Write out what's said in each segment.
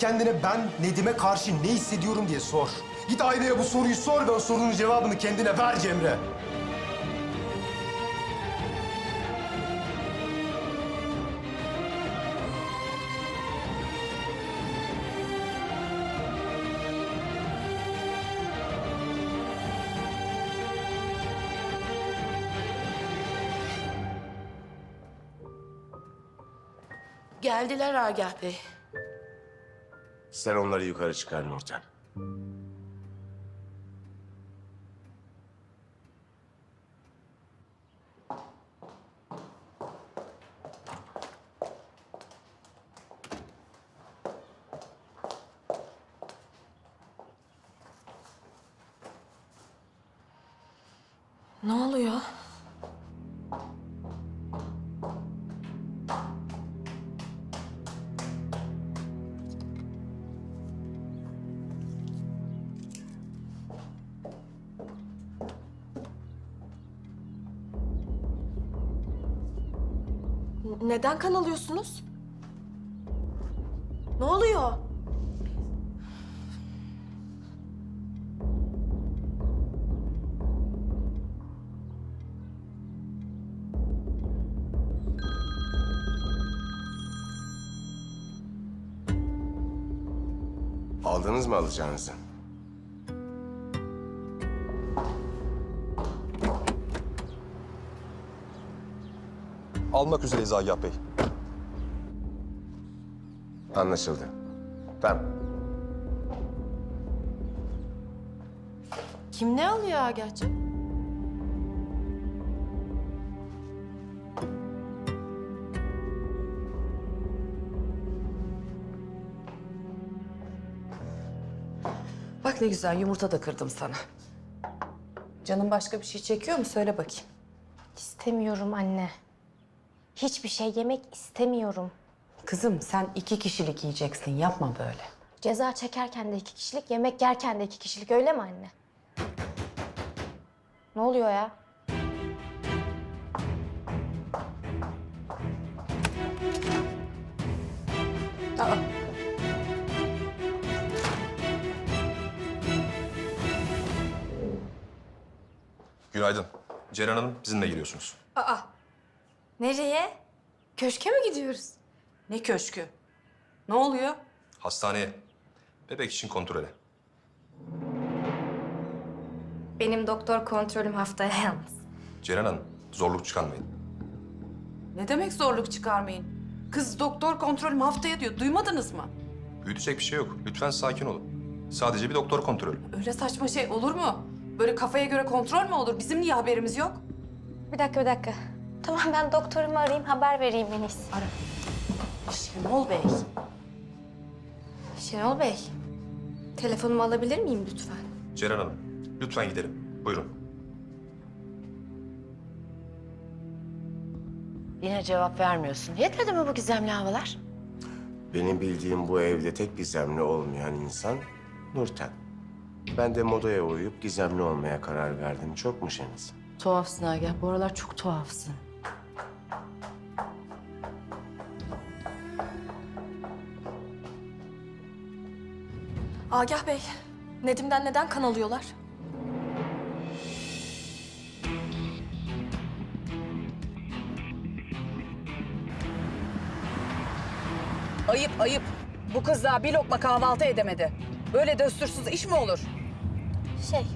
kendine ben Nedim'e karşı ne hissediyorum diye sor. Git aynaya bu soruyu sor ve o sorunun cevabını kendine ver Cemre. Geldiler Agah Bey. Sen onları yukarı çıkar Nurten. Ne oluyor? Neden kan alıyorsunuz? Ne oluyor? Aldınız mı alacağınızı? Almak üzereyiz Agah Bey. Anlaşıldı. Tamam. Kim ne alıyor Agah'cığım? Bak ne güzel yumurta da kırdım sana. Canın başka bir şey çekiyor mu? Söyle bakayım. İstemiyorum anne. Hiçbir şey yemek istemiyorum. Kızım sen iki kişilik yiyeceksin. Yapma böyle. Ceza çekerken de iki kişilik, yemek yerken de iki kişilik öyle mi anne? Ne oluyor ya? Aa, Günaydın. Ceren Hanım bizimle giriyorsunuz. Nereye? Köşke mi gidiyoruz? ne köşkü? Ne oluyor? Hastaneye. Bebek için kontrole. Benim doktor kontrolüm haftaya yalnız. Ceren Hanım zorluk çıkarmayın. Ne demek zorluk çıkarmayın? Kız doktor kontrolüm haftaya diyor. Duymadınız mı? Büyütecek bir şey yok. Lütfen sakin olun. Sadece bir doktor kontrolü. Öyle saçma şey olur mu? Böyle kafaya göre kontrol mü olur? Bizim niye haberimiz yok? Bir dakika, bir dakika. Tamam ben doktorumu arayayım, haber vereyim en iyisi. Ara. Şenol Bey. Şenol Bey, telefonumu alabilir miyim lütfen? Ceren Hanım lütfen gidelim. Buyurun. Yine cevap vermiyorsun. Yetmedi mi bu gizemli havalar? Benim bildiğim bu evde tek gizemli olmayan insan Nurten. Ben de modaya uyup gizemli olmaya karar verdim. Çok mu Şeniz? Tuhafsın Agah. Bu aralar çok tuhafsın. Agah Bey, Nedim'den neden kan alıyorlar? Ayıp ayıp. Bu kız daha bir lokma kahvaltı edemedi. Böyle döstürsüz iş mi olur? Şey,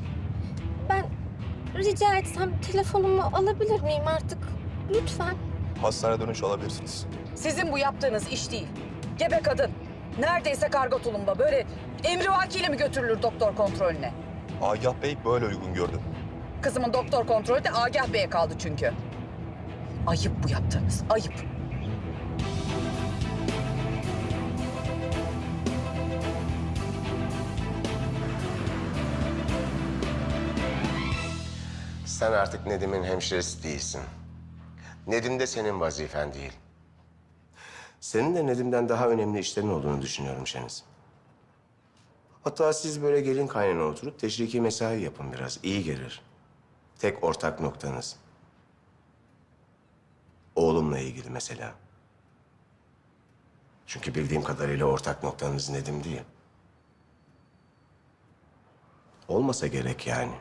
ben rica etsem telefonumu alabilir miyim artık? Lütfen. Hastaneye dönüş alabilirsiniz. Sizin bu yaptığınız iş değil. Gebe kadın. Neredeyse kargo tulumba. Böyle emrivakiyle mi götürülür doktor kontrolüne? Agah Bey böyle uygun gördü. Kızımın doktor kontrolü de Agah Bey'e kaldı çünkü. Ayıp bu yaptığınız, ayıp. Sen artık Nedim'in hemşiresi değilsin. Nedim de senin vazifen değil. Senin de Nedim'den daha önemli işlerin olduğunu düşünüyorum Şeniz. Hatta siz böyle gelin kaynana oturup teşriki mesai yapın biraz. iyi gelir. Tek ortak noktanız. Oğlumla ilgili mesela. Çünkü bildiğim kadarıyla ortak noktanız Nedim değil. Olmasa gerek yani.